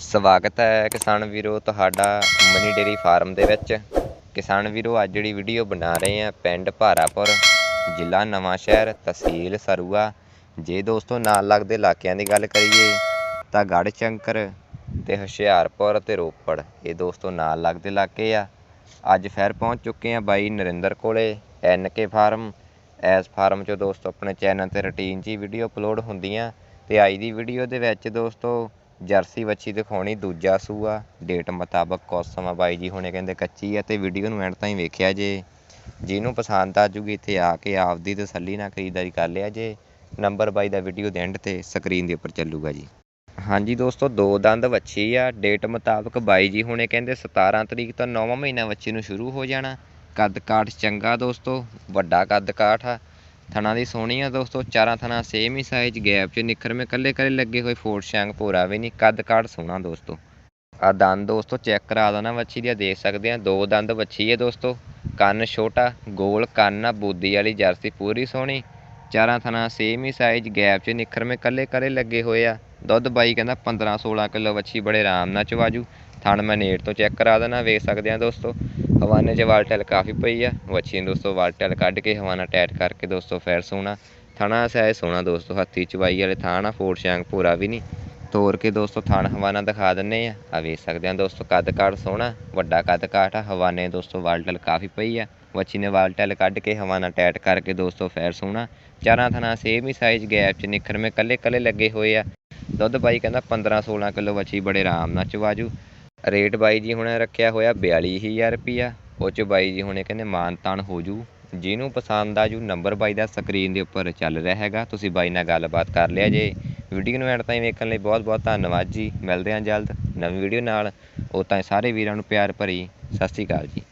ਸਵਾਗਤ ਹੈ ਕਿਸਾਨ ਵੀਰੋ ਤੁਹਾਡਾ ਮਨੀ ਡੇਰੀ ਫਾਰਮ ਦੇ ਵਿੱਚ। ਕਿਸਾਨ ਵੀਰੋ, ਅੱਜ ਜਿਹੜੀ ਵੀਡੀਓ ਬਣਾ ਰਹੇ ਆ ਪਿੰਡ ਭਾਰਾਪੁਰ, ਜ਼ਿਲ੍ਹਾ ਨਵਾਂ ਸ਼ਹਿਰ, ਤਹਿਸੀਲ ਸਰੂਆ। ਜੇ ਦੋਸਤੋ ਨਾਲ ਲੱਗਦੇ ਇਲਾਕਿਆਂ ਦੀ ਗੱਲ ਕਰੀਏ ਤਾਂ ਗੜ੍ਹ ਸ਼ੰਕਰ ਤੇ ਹੁਸ਼ਿਆਰਪੁਰ ਤੇ ਰੋਪੜ, ਇਹ ਦੋਸਤੋ ਨਾਲ ਲੱਗਦੇ ਇਲਾਕੇ ਆ। ਅੱਜ ਫਿਰ ਪਹੁੰਚ ਚੁੱਕੇ ਆ ਬਾਈ ਨਰਿੰਦਰ ਕੋਲੇ, N K farm. S farm 'ਚੋਂ ਦੋਸਤੋ ਆਪਣੇ ਚੈਨਲ ਤੇ ਰੁਟੀਨ 'ਚ ਹੀ ਵੀਡੀਓ ਅਪਲੋਡ ਹੁੰਦੀਆਂ। ਤੇ ਅੱਜ ਦੀ ਵੀਡੀਓ ਦੇ ਵਿੱਚ ਦੋਸਤੋ ਜਰਸੀ ਵੱਛੀ ਦਿਖਾਉਣੀ, ਦੂਜਾ ਸੂਆ ਡੇਟ ਮੁਤਾਬਕ ਕੁਛ ਸਮਾਂ ਬਾਈ ਜੀ ਹੁਣੇ ਕਹਿੰਦੇ ਕੱਚੀ ਆ ਅਤੇ ਵੀਡੀਓ ਨੂੰ ਐਂਡ ਤਾਈਂ ਵੇਖਿਆ ਜੇ। ਜਿਹਨੂੰ ਪਸੰਦ ਆ ਜੂਗੀ ਇੱਥੇ ਆ ਕੇ ਆਪਦੀ ਤਸੱਲੀ ਨਾਲ ਖਰੀਦਦਾਰੀ ਕਰ ਲਿਆ ਜੇ। ਨੰਬਰ ਬਾਈ ਦਾ ਵੀਡੀਓ ਦੇ ਐਂਡ ਤੇ ਸਕਰੀਨ ਦੇ ਉੱਪਰ ਚੱਲੂਗਾ ਜੀ। ਹਾਂਜੀ ਦੋਸਤੋ, ਦੋ ਦੰਦ ਵੱਛੀ ਆ। ਡੇਟ ਮੁਤਾਬਕ ਬਾਈ ਜੀ ਹੁਣੇ ਕਹਿੰਦੇ 17 ਤਰੀਕ ਤੋਂ 9ਵਾਂ ਮਹੀਨਾ ਵੱਛੀ ਨੂੰ ਸ਼ੁਰੂ ਹੋ ਜਾਣਾ। ਕੱਦ ਕਾਠ ਚੰਗਾ ਦੋਸਤੋ, ਵੱਡਾ ਕੱਦ ਕਾਠ ਆ। ਥਣਾ ਦੀ ਸੋਹਣੀ ਆ ਦੋਸਤੋ, ਚਾਰਾਂ ਥਣਾ ਸੇਮ ਹੀ ਸਾਈਜ਼ ਗੈਪ 'ਚ ਨਿਖਰਵੇਂ ਕੱਲੇ ਕੱਲੇ ਲੱਗੇ ਹੋਏ ਫੋਰ ਸ਼ੈਂਗ ਭੋਰਾ ਵੀ ਨਹੀਂ, ਕੱਦ ਕਾਠ ਸੋਹਣਾ ਦੋਸਤੋ। ਆ ਦੰਦ ਦੋਸਤੋ, ਚੈੱਕ ਕਰਾ ਦੇਣਾ ਵੱਛੀ ਦੀ ਦੇਖ ਸਕਦੇ ਆ, ਦੋ ਦੰਦ ਵੱਛੀ ਹੈ ਦੋਸਤੋ। ਕੰਨ ਛੋਟਾ, ਗੋਲ ਕੰਨ ਆ, ਬੂਦੀ ਵਾਲੀ ਜਰਸੀ ਪੂਰੀ ਸੋਹਣੀ। ਚਾਰਾਂ ਥਣਾ ਸੇਮ ਹੀ ਸਾਈਜ਼ ਗੈਪ 'ਚ ਨਿਖਰਵੇਂ ਕੱਲੇ ਕੱਲੇ ਲੱਗੇ ਹੋਏ ਆ। ਦੁੱਧ ਬਾਈ ਕਹਿੰਦਾ 15 16 ਕਿਲੋ ਵੱਛੀ ਬੜੇ ਆਰਾਮ ਨਾਲ ਚਵਾਜੂ। ਥਣ ਮੈਂ ਨੇੜ ਤੋਂ ਚੈੱਕ ਕਰਾ ਦੇਣਾ ਵੇਖ ਸਕਦੇ ਆ ਦੋਸਤੋ। ਹਵਾਨੇ 'ਚ ਵਾਲਟੈਲ ਕਾਫੀ ਪਈ ਆ। ਵੱਛੀ ਦੋਸਤੋ ਵਾਲਟੈਲ ਕੱਢ ਕੇ ਹਵਾਨਾ ਟੈਟ ਕਰਕੇ ਦੋਸਤੋ ਫੇਰ ਸੋਹਣਾ ਥਣਾ ਸਾਇ ਸੋਹਣਾ ਦੋਸਤੋ, ਹੱਥੀ ਚਵਾਈ ਵਾਲੇ ਥਾਣਾ ਫੋਰ ਸ਼ਾਂਗ ਪੂਰਾ ਵੀ ਨਹੀਂ। ਤੋਰ ਕੇ ਦੋਸਤੋ ਥਣ ਹਵਾਨਾ ਦਿਖਾ ਦਿੰਨੇ ਆ। ਆ ਵੇਖ ਸਕਦੇ ਆ ਦੋਸਤੋ ਕੱਦ ਕਾਠ ਸੋਹਣਾ ਵੱਡਾ ਕੱਦ ਕਾਠ ਆ, ਹਵਾਨੇ ਦੋਸਤੋ ਵਾਲਟਲ ਕਾਫੀ ਪਈ ਆ। ਵੱਛੀ ਨੇ ਵਾਲਟਲ ਕੱਢ ਕੇ ਹਵਾਨਾ ਟੈਟ ਕਰਕੇ ਦੋਸਤੋ ਫੇਰ ਸੋਹਣਾ ਚਾਰਾਂ ਥਣਾ ਸੇਮ ਹੀ ਸਾਈਜ਼ ਗੈਪ 'ਚ ਨਿਖਰਵੇਂ ਕੱਲੇ ਕੱਲੇ ਲੱਗੇ ਹੋਏ ਆ। ਦੁੱਧ ਬਾਈ ਕਹਿੰਦਾ 15 16 ਕਿਲੋ ਵੱਛੀ ਬੜੇ ਆਰਾਮ ਨਾਲ ਚਵਾਜੂ ਰੇਟ ਬਾਈ ਜੀ ਹੁਣੇ ਰੱਖਿਆ ਹੋਇਆ ਬਿਆਲੀ ਹਜ਼ਾਰ ਰੁਪਈਆ। ਉਹ ਚ ਬਾਈ ਜੀ ਹੁਣੇ ਕਹਿੰਦੇ ਮਾਨ ਤਾਨ ਹੋ ਜੂ। ਜਿਹਨੂੰ ਪਸੰਦ ਆ ਜੂ ਨੰਬਰ ਬਾਈ ਦਾ ਸਕਰੀਨ ਦੇ ਉੱਪਰ ਚੱਲ ਰਿਹਾ ਹੈਗਾ। ਤੁਸੀਂ ਬਾਈ ਨਾਲ ਗੱਲਬਾਤ ਕਰ ਲਿਆ ਜੇ। ਵੀਡੀਓ ਨੂੰ ਐਂਡ ਤਾਈਂ ਵੇਖਣ ਲਈ ਬਹੁਤ ਬਹੁਤ ਧੰਨਵਾਦ ਜੀ। ਮਿਲਦੇ ਹਾਂ ਜਲਦ। ਨਵੀਂ ਵੀਡੀਓ ਨਾਲ। ਉਹ ਤਾਂ ਸਾਰੇ ਵੀਰਾਂ ਨੂੰ ਪਿਆਰ ਭਰੀ। ਸਤਿ ਸ਼੍ਰੀ ਅਕਾਲ ਜੀ।